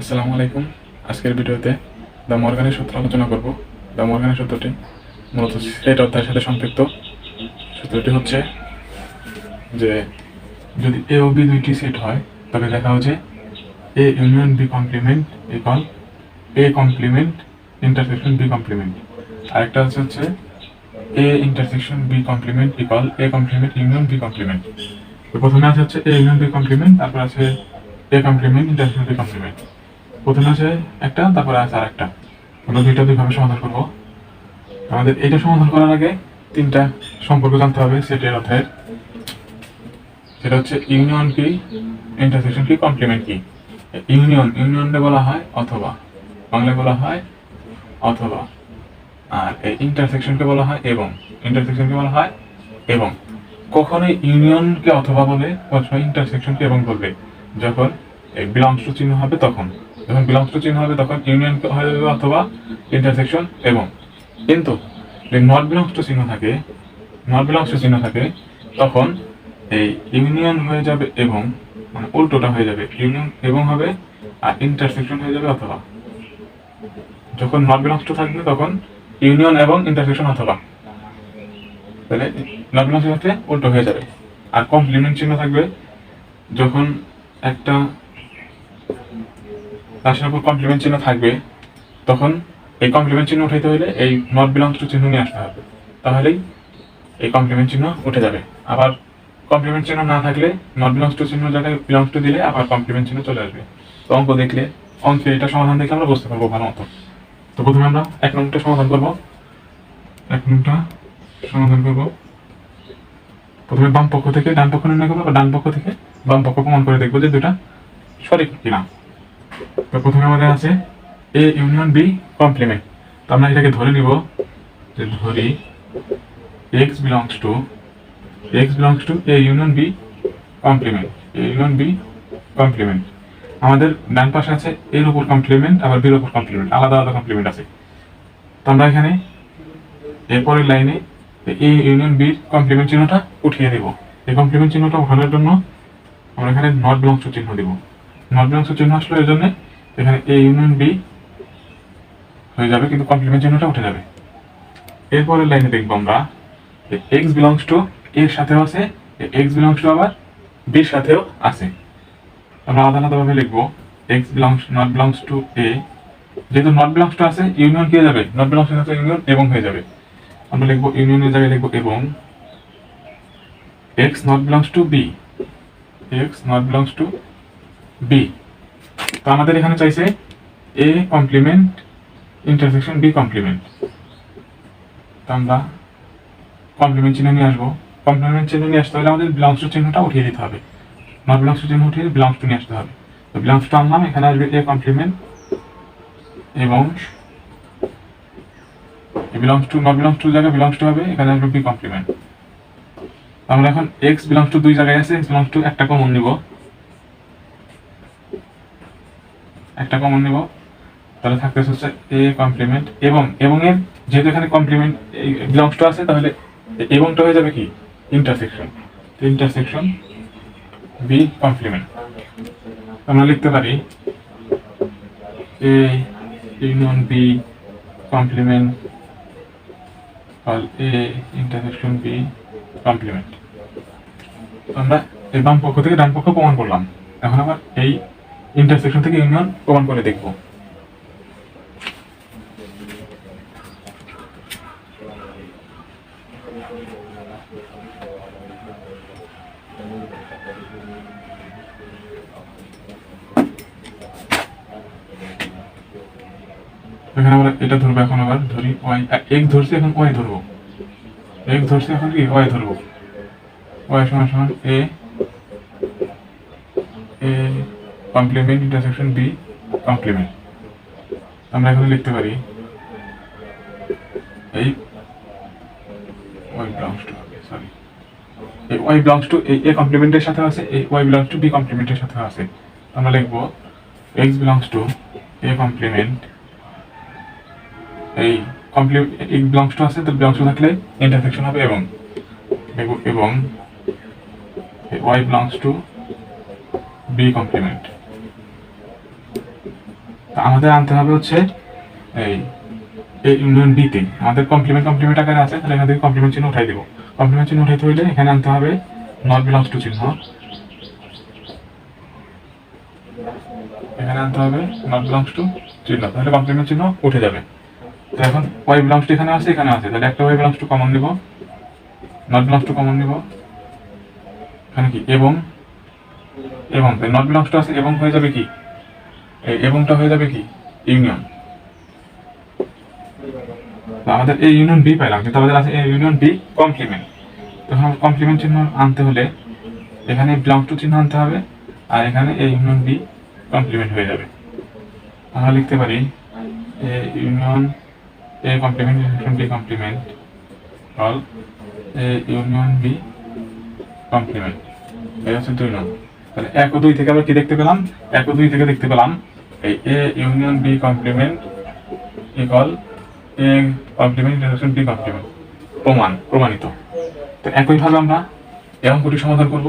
আসসালামু আলাইকুম। আজকের ভিডিওতে দ্য মর্গানের সূত্র আলোচনা করব। দ্য মর্গানের সূত্রটি মূলত সেট অধ্যায়ের সাথে সম্পৃক্ত। সূত্রটি হচ্ছে যে যদি এ ও বি দুইটি সেট হয়, তবে দেখা হচ্ছে A union B complement equal A complement, intersection B complement. আরেকটা হচ্ছে হচ্ছে A intersection B complement equal A complement, union B complement. তো প্রথমে আছে হচ্ছে এ ইউনিয়ন বি কমপ্লিমেন্ট, তারপর আছে A complement intersection B complement প্রথমে আছে একটা, তারপরে আছে আর একটা আমরা দুইটা দুইভাবে সমাধান করব। আমাদের এটা সমাধান করার আগে তিনটা সম্পর্ক জানতে হবে সেটের অধ্যায়ের। সেটা হচ্ছে ইউনিয়ন কি ইন্টারসেকশন কি কমপ্লিমেন্ট কি। ইউনিয়ন, ইউনিয়নকে বলা হয় অথবা। বাংলায় বলা হয় অথবা। আর এই ইন্টারসেকশনকে বলা হয় এবং। ইন্টারসেকশনকে বলা হয় এবং। কখনোই ইউনিয়নকে অথবা বলে অথবা ইন্টারসেকশনকে এবং বলবে। যখন এই বিলংস টু চিহ্ন হবে তখন। যখন বিলংস টু চিহ্ন হবে তখন ইউনিয়ন হয়ে যাবে অথবা ইন্টারসেকশন এবং। কিন্তু যদি নট বিলংস টু চিহ্ন থাকে নট বিলংস টু চিহ্ন থাকে, তখন এই ইউনিয়ন হয়ে যাবে এবং মানে উল্টোটা হয়ে যাবে। ইউনিয়ন এবং হবে আর ইন্টারসেকশন হয়ে যাবে অথবা। যখন নট বিলংস টু থাকবে তখন ইউনিয়ন এবং ইন্টারসেকশন অথবা। তাহলে নট বিলংস হচ্ছে উল্টো হয়ে যাবে। আর কমপ্লিমেন্ট চিহ্ন থাকবে যখন একটা রাশির উপর কমপ্লিমেন্ট চিহ্ন থাকবে, তখন এই কমপ্লিমেন্ট চিহ্ন উঠাইতে হলে এই নট বিলংস টু চিহ্ন নিয়ে আসতে হবে। তাহলেই এই কমপ্লিমেন্ট চিহ্ন উঠে যাবে। আবার কমপ্লিমেন্ট চিহ্ন না থাকলে নট বিলংস টু চিহ্ন জায়গায় বিলংস টু দিলে আবার কমপ্লিমেন্ট চিহ্ন চলে আসবে। তো অঙ্ক দেখলে অঙ্কে এটা সমাধান দেখলে আমরা বুঝতে পারব ভালো মতো। তো প্রথমে আমরা এক নম্বরটা সমাধান করব। এক নম্বরটা সমাধান করব। প্রথমে বাম পক্ষ থেকে ডান পক্ষ নির্ণয় করব বা ডান পক্ষ থেকে বাম পক্ষ প্রমাণ করে দেখব যে দুটা সঠিক কিনা। তো প্রথমে আমাদের আছে এ ইউনিয়ন বি কমপ্লিমেন্ট তো আমরা এটাকে ধরে নিব যে ধরি x belongs to x belongs to A union B complement A union B complement আমাদের ডান পাশে আছে এর উপর কমপ্লিমেন্ট আবার বির উপর কমপ্লিমেন্ট আলাদা আলাদা কমপ্লিমেন্ট আছে। তো আমরা এখানে এরপরের লাইনে এ ইউনিয়ন বির কমপ্লিমেন্ট চিহ্নটা উঠিয়ে দেব। এই কমপ্লিমেন্ট চিহ্নটা উঠানোর জন্য আমরা এখানে নট বিলংস চিহ্ন দেব। নট বিলংস চিহ্ন আসলে এর জন্য এখানে এ ইউনিয়ন বি হয়ে যাবে, কিন্তু কমপ্লিমেন্ট চিহ্নটা উঠে যাবে। এরপরের লাইনে দেখব আমরা এক্স বিলংস টু এর সাথেও আছে এক্স বিলংস টু আবার বির সাথেও আছে। আমরা আলাদা আলাদাভাবে লিখব x belongs not belongs to A যেহেতু নট বিলংস টু আছে ইউনিয়ন কি হয়ে যাবে। নট বিলংস টু ইউনিয়ন এবং হয়ে যাবে। আমরা লিখব ইউনিয়নের জায়গায় লিখব এবং x not belongs to B x not belongs to B তো আমাদের এখানে চাইছে A complement intersection B complement তো আমরা কমপ্লিমেন্ট চিহ্ন নিয়ে আসব। কমপ্লিমেন্ট চিহ্ন নিয়ে আসতে হলে আমাদের বিলংস টু চিহ্নটা উঠিয়ে দিতে হবে। নট বিলংস টু চিহ্ন উঠিয়ে বিলংস টু নিয়ে আসতে হবে। তো বিলংস আনলাম এখানে আসবে এ কমপ্লিমেন্ট এবং belongs to not belongs to জায়গায় বিলংস টু হবে, এখানে আসবে বি কমপ্লিমেন্ট আমরা এখন এক্স বিলংস টু দুই জায়গায় আছে এক্স বিলংস টু একটা কমন নিব। একটা কমন নিব। তাহলে থাকতেছে হচ্ছে এ কমপ্লিমেন্ট এবং এবং এর যেহেতু এখানে কমপ্লিমেন্ট বিলংস টু আছে, তাহলে এবংটা হয়ে যাবে কি? ইন্টারসেকশন ইন্টারসেকশন বি কমপ্লিমেন্ট আমরা লিখতে পারি A union B complement all A intersection B complement আমরা এই বাম পক্ষ থেকে ডান পক্ষ প্রমাণ করলাম। এখন আবার এই ইন্টারসেকশন থেকে ইউনিয়ন প্রমাণ করে দেখব। এখানে আমরা এটা ধরবো, এখন আবার ধরি ওয়াই, এক ধরছি, এখন ওয়াই ধরবো। এক ধরছি এখন কি? ওয়াই ধরবো। ওয়াই সমান সমান A A complement intersection B complement আমরা এখানে লিখতে পারি এই ওয়াই বিলংস টু সরি এই ওয়াই বিলংস টু এ কমপ্লিমেন্টের সাথে আছে, এই ওয়াই বিলংস টু বি কমপ্লিমেন্টের সাথে আছে। আমরা লিখব x belongs to A complement এই কমপ্লিট বিলংস টু আছে তো বিলংস থাকলে ইন্টারসেকশন হবে এবং এবং- Y belongs to B complement তো আমাদের আনতে হবে হচ্ছে এই এই ইউনিয়ন বিতে আমাদের কমপ্লিমেন্ট কমপ্লিমেন্ট আকারে আছে, তাহলে এখান থেকে কমপ্লিমেন্ট চিহ্ন উঠাই দিব। কমপ্লিমেন্ট চিহ্ন উঠাইতে হইলে এখানে আনতে হবে নট বিলংস টু চিহ্ন। এখানে আনতে হবে নট বিলংস টু চিহ্ন, তাহলে কমপ্লিমেন্ট চিহ্ন উঠে যাবে। তো এখন ওয়াই বিলংস এখানে আছে এখানে আছে। তাহলে একটা ওয়াই বিলংস টু কমন নিব নট বিলংস টু কমন নিব। এখানে কি? এবং এবং নট বিলংস টু আছে, এবং হয়ে যাবে কি? এবংটা হয়ে যাবে কি? ইউনিয়ন আমাদের এই ইউনিয়ন বি পাইলাম, কিন্তু আমাদের আছে এই ইউনিয়ন বি কমপ্লিমেন্ট তখন কমপ্লিমেন্ট চিহ্ন আনতে হলে এখানে বিলংস টু চিহ্ন আনতে হবে, আর এখানে এই ইউনিয়ন বি কমপ্লিমেন্ট হয়ে যাবে। আমরা লিখতে পারি A union A complement union B complement all A union B complement এই হচ্ছে দুই নং তাহলে এক ও দুই থেকে আমরা কি দেখতে পেলাম? এক ও দুই থেকে দেখতে পেলাম। এই A union B complement equal A complement intersection B complement প্রমাণ, প্রমাণিত। তো একইভাবে আমরা এই অঙ্কটি সমাধান করব।